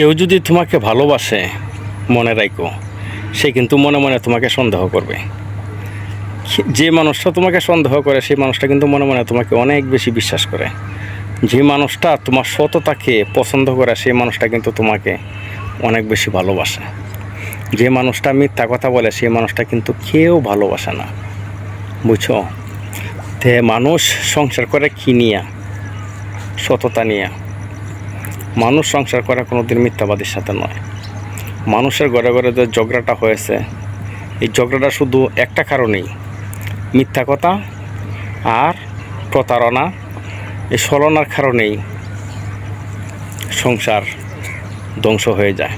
কেউ যদি তোমাকে ভালোবাসে, মনে রাখো, সে কিন্তু মনে মনে তোমাকে সন্দেহ করবে। যে মানুষটা তোমাকে সন্দেহ করে, সেই মানুষটা কিন্তু মনে মনে তোমাকে অনেক বেশি বিশ্বাস করে। যে মানুষটা তোমার সততাকে পছন্দ করে, সেই মানুষটা কিন্তু তোমাকে অনেক বেশি ভালোবাসে। যে মানুষটা মিথ্যা কথা বলে, সেই মানুষটা কিন্তু কেউ ভালোবাসে না। বুঝছ? তে মানুষ সংসার করে কি নিয়ে? সততা নিয়ে। মানুষ সংসার করা কোনো দিন মিথ্যাবাদীর সাথে নয়। মানুষের ঘরে ঘরে যে ঝগড়াটা হয়েছে, এই ঝগড়াটা শুধু একটা কারণেই। মিথ্যা কথা আর প্রতারণা, এই ছলনার কারণেই সংসার ধ্বংস হয়ে যায়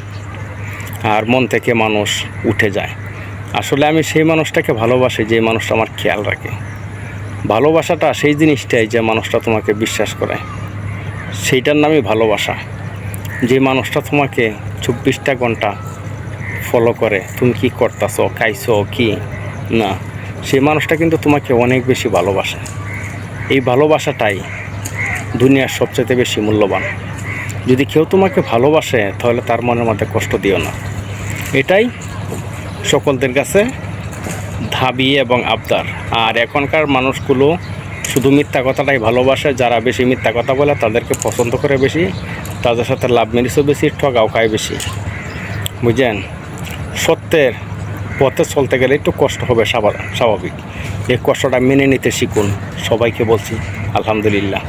আর মন থেকে মানুষ উঠে যায়। আসলে আমি সেই মানুষটাকে ভালোবাসি যে মানুষটা আমার খেয়াল রাখে। ভালোবাসাটা সেই জিনিসটাই যে মানুষটা তোমাকে বিশ্বাস করে। সেইটার নামই ভালোবাসা। যে মানুষটা তোমাকে চব্বিশটা ঘণ্টা ফলো করে, তুমি কি করতেছো, খাইছো, কি? না, সেই মানুষটা কিন্তু তোমাকে অনেক বেশি ভালোবাসে। এই ভালোবাসাটাই দুনিয়ার সবচেয়ে বেশি মূল্যবান। যদি কেউ তোমাকে ভালোবাসে, তাহলে তার মনের মধ্যে কষ্ট দিও না। এটাই সকলদের কাছে ধাবি এবং আবদার। আর এখনকার মানুষগুলো শুধু মিথ্যা কথাটাই ভালোবাসে, যারা বেশি মিথ্যা কথা বলে তাদেরকে পছন্দ করে বেশি, তাদের সাথে লাভ মেরিসও বেশি, ঠগাও খায় বেশি। বুঝলেন সত্যের পথে চলতে গেলে একটু কষ্ট হবে স্বাভাবিক। এই কষ্টটা মেনে নিতে শিখুন। সবাইকে বলছি, আলহামদুলিল্লাহ।